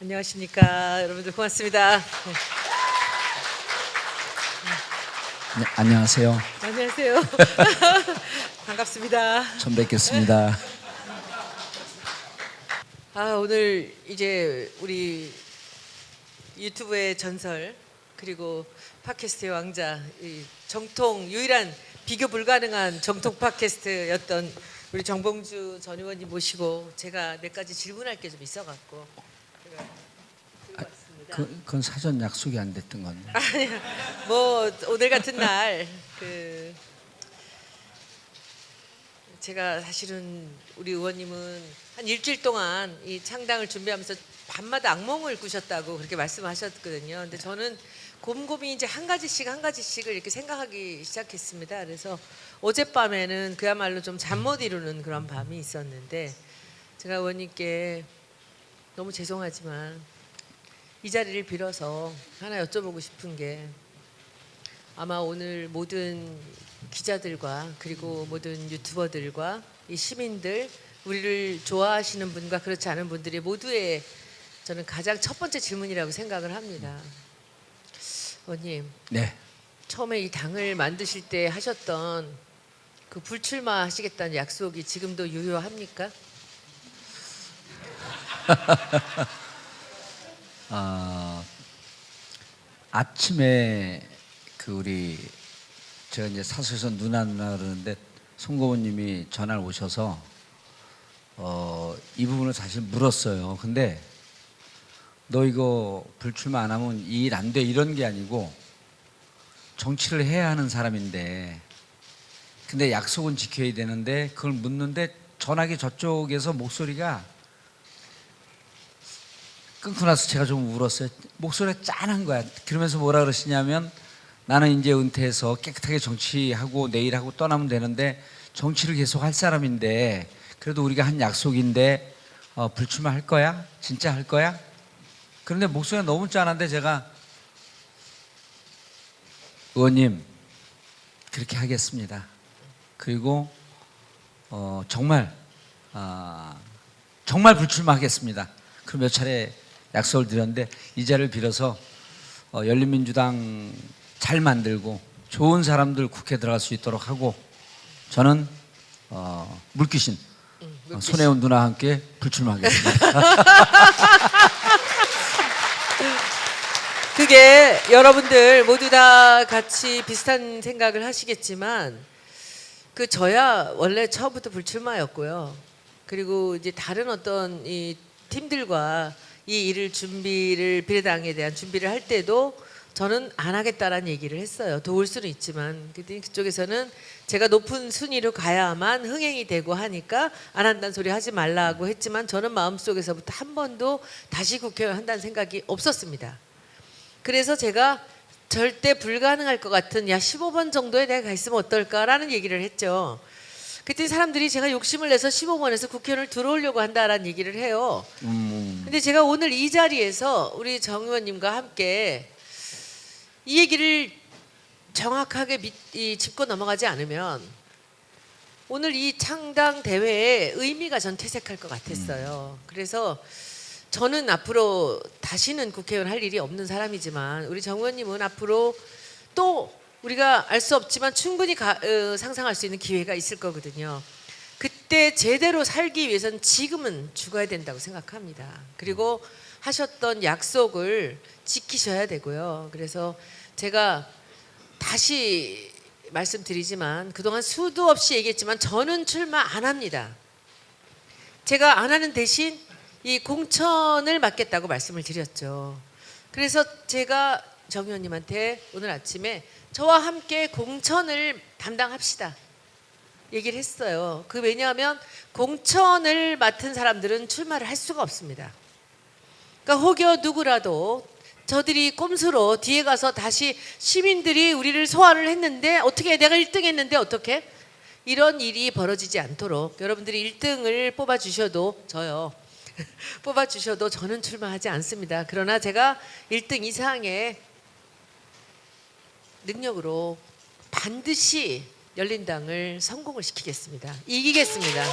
안녕하십니까 여러분들 고맙습니다. 네. 네, 안녕하세요. 안녕하세요. 반갑습니다. 처음 뵙겠습니다. 아 오늘 이제 우리 유튜브의 전설 그리고 팟캐스트의 왕자 이 정통 유일한 비교 불가능한 정통 팟캐스트였던 우리 정봉주 전 의원님 모시고 제가 몇 가지 질문할 게 좀 있어 갖고 들고 왔습니다. 그, 그건 사전 약속이 안 됐던 건데. 아니야. 뭐 오늘 같은 날 그 제가 사실은 우리 의원님은 한 일주일 동안 이 창당을 준비하면서 밤마다 악몽을 꾸셨다고 그렇게 말씀하셨거든요. 근데 저는 곰곰이 이제 한 가지씩 한 가지씩을 이렇게 생각하기 시작했습니다. 그래서 어젯밤에는 그야말로 좀 잠 못 이루는 그런 밤이 있었는데 제가 의원님께 너무 죄송하지만 이 자리를 빌어서 하나 여쭤보고 싶은 게 아마 오늘 모든 기자들과 그리고 모든 유튜버들과 이 시민들 우리를 좋아하시는 분과 그렇지 않은 분들이 모두의 저는 가장 첫 번째 질문이라고 생각을 합니다. 원님 네. 처음에 이 당을 만드실 때 하셨던 그 불출마 하시겠다는 약속이 지금도 유효합니까? 아, 아침에 그 우리 제가 이제 사수에서 누나 누나 그러는데 송고모님이 전화를 오셔서 어, 이 부분을 사실 물었어요. 근데 너 이거 불출마 안 하면 이 일 안 돼 이런 게 아니고 정치를 해야 하는 사람인데 근데 약속은 지켜야 되는데 그걸 묻는데 전화기 저쪽에서 목소리가 끊고 나서 제가 좀 울었어요. 목소리가 짠한 거야. 그러면서 뭐라 그러시냐면 나는 이제 은퇴해서 깨끗하게 정치하고 내일 하고 떠나면 되는데 정치를 계속 할 사람인데 그래도 우리가 한 약속인데 어, 불출마 할 거야? 진짜 할 거야? 그런데 목소리가 너무 짠한데 제가 의원님 그렇게 하겠습니다. 그리고 어, 정말 아, 정말 불출마하겠습니다. 그몇 차례 약속을 드렸는데 이 자리를 빌어서 어, 열린민주당 잘 만들고 좋은 사람들 국회 들어갈 수 있도록 하고 저는 어, 물귀신 어, 손혜원 누나와 함께 불출마하겠습니다. 그게 여러분들 모두 다 같이 비슷한 생각을 하시겠지만 그 저야 원래 처음부터 불출마였고요. 그리고 이제 다른 어떤 이 팀들과 이 일을 준비를 비례당에 대한 준비를 할 때도 저는 안 하겠다라는 얘기를 했어요. 도울 수는 있지만 그쪽에서는 제가 높은 순위로 가야만 흥행이 되고 하니까 안 한다는 소리 하지 말라고 했지만 저는 마음속에서부터 한 번도 다시 국회의원 한다는 생각이 없었습니다. 그래서 제가 절대 불가능할 것 같은 야 15번 정도에 내가 가 있으면 어떨까라는 얘기를 했죠. 그때 사람들이 제가 욕심을 내서 15번에서 국회의원을 들어오려고 한다라는 얘기를 해요. 음, 근데 제가 오늘 이 자리에서 우리 정 의원님과 함께 이 얘기를 정확하게 믿, 이, 짚고 넘어가지 않으면 오늘 이 창당 대회에 의미가 전 퇴색할 것 같았어요. 그래서 저는 앞으로 다시는 국회의원 할 일이 없는 사람이지만 우리 정 의원님은 앞으로 또 우리가 알 수 없지만 충분히 가, 어, 상상할 수 있는 기회가 있을 거거든요. 그때 제대로 살기 위해서는 지금은 죽어야 된다고 생각합니다. 그리고 하셨던 약속을 지키셔야 되고요. 그래서 제가 다시 말씀드리지만 그동안 수도 없이 얘기했지만 저는 출마 안 합니다. 제가 안 하는 대신 이 공천을 맡겠다고 말씀을 드렸죠. 그래서 제가 정 의원님한테 오늘 아침에 저와 함께 공천을 담당합시다. 얘기를 했어요. 그 왜냐하면 공천을 맡은 사람들은 출마를 할 수가 없습니다. 그러니까 혹여 누구라도 저들이 꼼수로 뒤에 가서 다시 시민들이 우리를 소환을 했는데 어떻게 내가 1등 했는데 어떻게 이런 일이 벌어지지 않도록 여러분들이 1등을 뽑아 주셔도 저요. 뽑아 주셔도 저는 출마하지 않습니다. 그러나 제가 1등 이상의 능력으로 반드시 열린당을 성공을 시키겠습니다. 이기겠습니다. 네.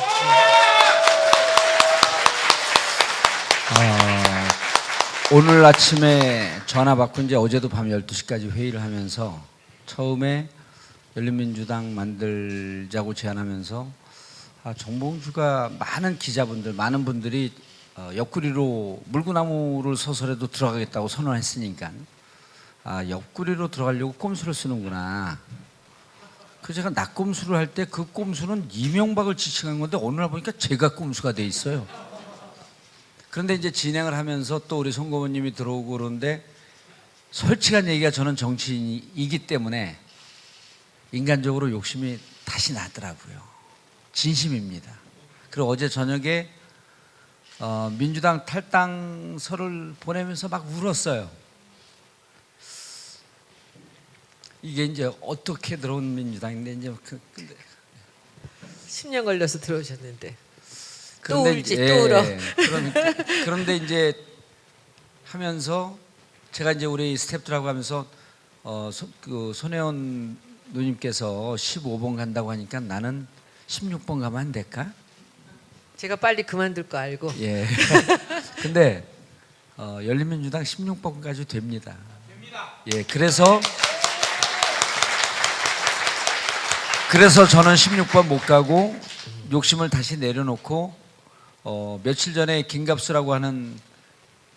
어, 오늘 아침에 전화 받고 이제 어제도 밤 12시까지 회의를 하면서 처음에 열린민주당 만들자고 제안하면서 아, 정봉주가 많은 기자분들, 많은 분들이 어, 옆구리로 물구나무를 서서라도 들어가겠다고 선언했으니까 아, 옆구리로 들어가려고 꼼수를 쓰는구나. 그 제가 낙꼼수를 할 때 그 꼼수는 이명박을 지칭한 건데 어느 날 보니까 제가 꼼수가 돼 있어요. 그런데 이제 진행을 하면서 또 우리 송고모님이 들어오고 그러는데 솔직한 얘기가 저는 정치인이기 때문에 인간적으로 욕심이 다시 나더라고요. 진심입니다. 그리고 어제 저녁에 어, 민주당 탈당서를 보내면서 막 울었어요. 이게 이제 어떻게 들어온 민주당인데 이제 그, 근데 10년 걸려서 들어오셨는데. 또 그런데 울지, 이제- 또 울어. 그런, 그런데 이제 하면서 제가 이제 우리 스태프들하고 하면서 어, 소, 그 손혜원 누님께서 15번 간다고 하니까 나는 16번 가면 안 될까? 제가 빨리 그만둘 거 알고. 예. 근데 어, 열린민주당 16번까지 됩니다. 예. 그래서 그래서 저는 16번 못 가고 욕심을 다시 내려놓고 어, 며칠 전에 김갑수라고 하는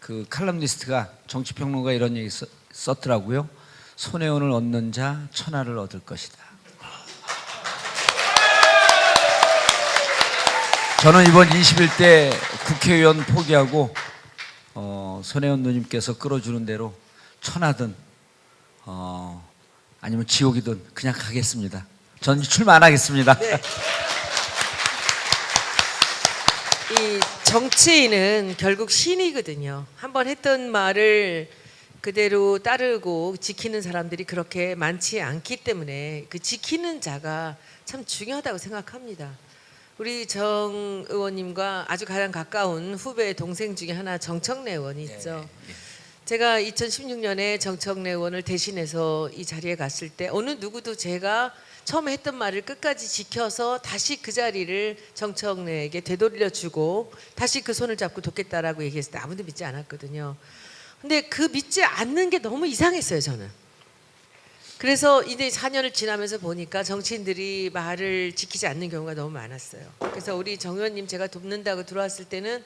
그 칼럼니스트가 정치평론가 이런 얘기 써, 썼더라고요. 손혜원을 얻는 자 천하를 얻을 것이다. 저는 이번 21대 국회의원 포기하고 어, 손혜원 누님께서 끌어주는 대로 천하든 어, 아니면 지옥이든 그냥 가겠습니다. 전 출마 안 하겠습니다. 네. 이 정치인은 결국 신이거든요. 한번 했던 말을 그대로 따르고 지키는 사람들이 그렇게 많지 않기 때문에 그 지키는 자가 참 중요하다고 생각합니다. 우리 정 의원님과 아주 가장 가까운 후배 동생 중에 하나 정청래 의원이 있죠. 제가 2016년에 정청래 의원을 대신해서 이 자리에 갔을 때 어느 누구도 제가 처음에 했던 말을 끝까지 지켜서 다시 그 자리를 정청래에게 되돌려주고 다시 그 손을 잡고 돕겠다라고 얘기했을 때 아무도 믿지 않았거든요. 근데 그 믿지 않는 게 너무 이상했어요, 저는. 그래서 이제 4년을 지나면서 보니까 정치인들이 말을 지키지 않는 경우가 너무 많았어요. 그래서 우리 정 의원님 제가 돕는다고 들어왔을 때는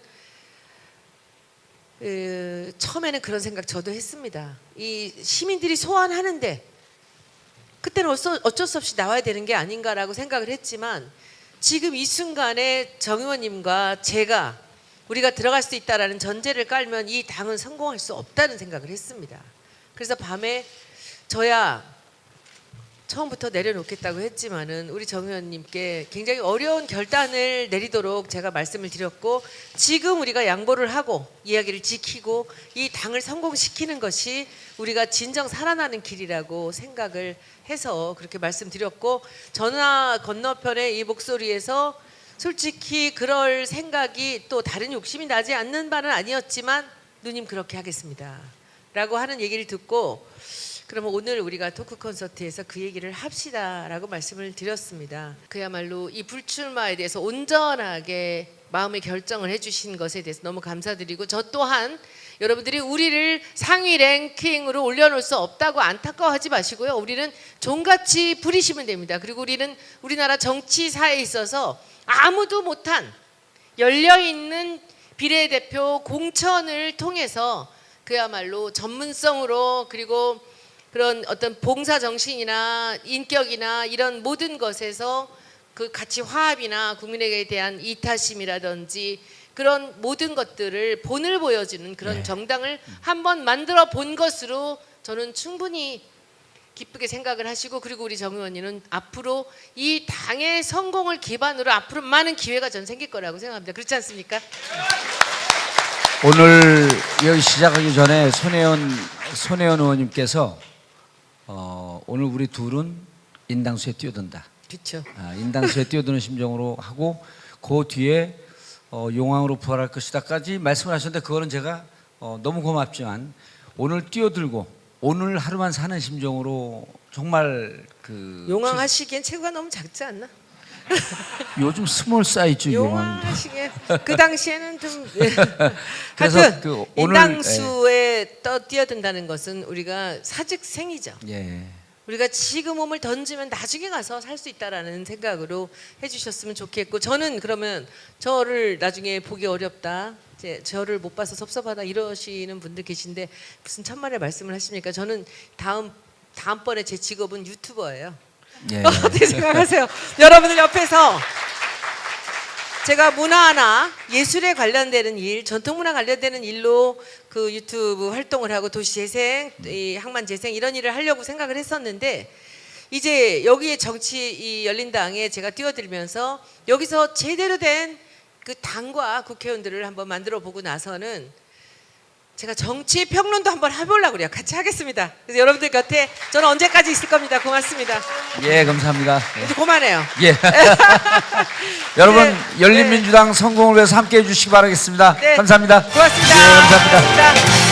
그, 처음에는 그런 생각 저도 했습니다. 이 시민들이 소환하는데 그때는 어쩔 수 없이 나와야 되는 게 아닌가라고 생각을 했지만 지금 이 순간에 정 의원님과 제가 우리가 들어갈 수 있다라는 전제를 깔면 이 당은 성공할 수 없다는 생각을 했습니다. 그래서 밤에 저야 처음부터 내려놓겠다고 했지만은 우리 정 의원님께 굉장히 어려운 결단을 내리도록 제가 말씀을 드렸고 지금 우리가 양보를 하고 이야기를 지키고 이 당을 성공시키는 것이 우리가 진정 살아나는 길이라고 생각을 해서 그렇게 말씀드렸고 전화 건너편의 이 목소리에서 솔직히 그럴 생각이 또 다른 욕심이 나지 않는 바는 아니었지만 누님 그렇게 하겠습니다. 라고 하는 얘기를 듣고 그러면 오늘 우리가 토크 콘서트에서 그 얘기를 합시다라고 말씀을 드렸습니다. 그야말로 이 불출마에 대해서 온전하게 마음의 결정을 해주신 것에 대해서 너무 감사드리고 저 또한 여러분들이 우리를 상위 랭킹으로 올려놓을 수 없다고 안타까워하지 마시고요. 우리는 종같이 부리시면 됩니다. 그리고 우리는 우리나라 정치사에 있어서 아무도 못한 열려 있는 비례대표 공천을 통해서 그야말로 전문성으로 그리고 그런 어떤 봉사 정신이나 인격이나 이런 모든 것에서 그 가치 화합이나 국민에게 대한 이타심이라든지 그런 모든 것들을 본을 보여주는 그런 네. 정당을 한번 만들어 본 것으로 저는 충분히 기쁘게 생각을 하시고 그리고 우리 정 의원님은 앞으로 이 당의 성공을 기반으로 앞으로 많은 기회가 전 생길 거라고 생각합니다. 그렇지 않습니까? 오늘 여기 시작하기 전에 손혜원 손혜원 의원님께서 어, 오늘 우리 둘은 인당수에 뛰어든다. 그렇죠. 아, 인당수에 뛰어드는 심정으로 하고 그 뒤에 어, 용왕으로 부활할 것이다까지 말씀을 하셨는데 그거는 제가 어, 너무 고맙지만 오늘 뛰어들고 오늘 하루만 사는 심정으로 정말 그 용왕 하시기엔 체구가 너무 작지 않나? 요즘 스몰 사이즈 용합니다. 용하시게 그 당시에는 좀 그래서 하여튼 그 오늘- 인당수에 떠 뛰어든다는 것은 우리가 사직생이죠. 예. 우리가 지금 몸을 던지면 나중에 가서 살 수 있다라는 생각으로 해주셨으면 좋겠고 저는 그러면 저를 나중에 보기 어렵다 이제 저를 못 봐서 섭섭하다 이러시는 분들 계신데 무슨 천만의 말씀을 하십니까 저는 다음 다음번에 제 직업은 유튜버예요 예. 어떻게 생각하세요 여러분들 옆에서 제가 문화나 예술에 관련되는 일, 전통문화 관련되는 일로 그 유튜브 활동을 하고 도시재생, 이 항만재생 이런 일을 하려고 생각을 했었는데 이제 여기에 정치 이 열린당에 제가 뛰어들면서 여기서 제대로 된 그 당과 국회의원들을 한번 만들어 보고 나서는 제가 정치 평론도 한번 해보려고 그래요. 같이 하겠습니다. 그래서 여러분들 곁에 저는 언제까지 있을 겁니다. 고맙습니다. 예, 감사합니다. 이제 그만해요. 예. 여러분 네, 열린민주당 성공을 위해서 함께 해 주시기 바라겠습니다. 네. 감사합니다. 고맙습니다. 예, 감사합니다. 감사합니다.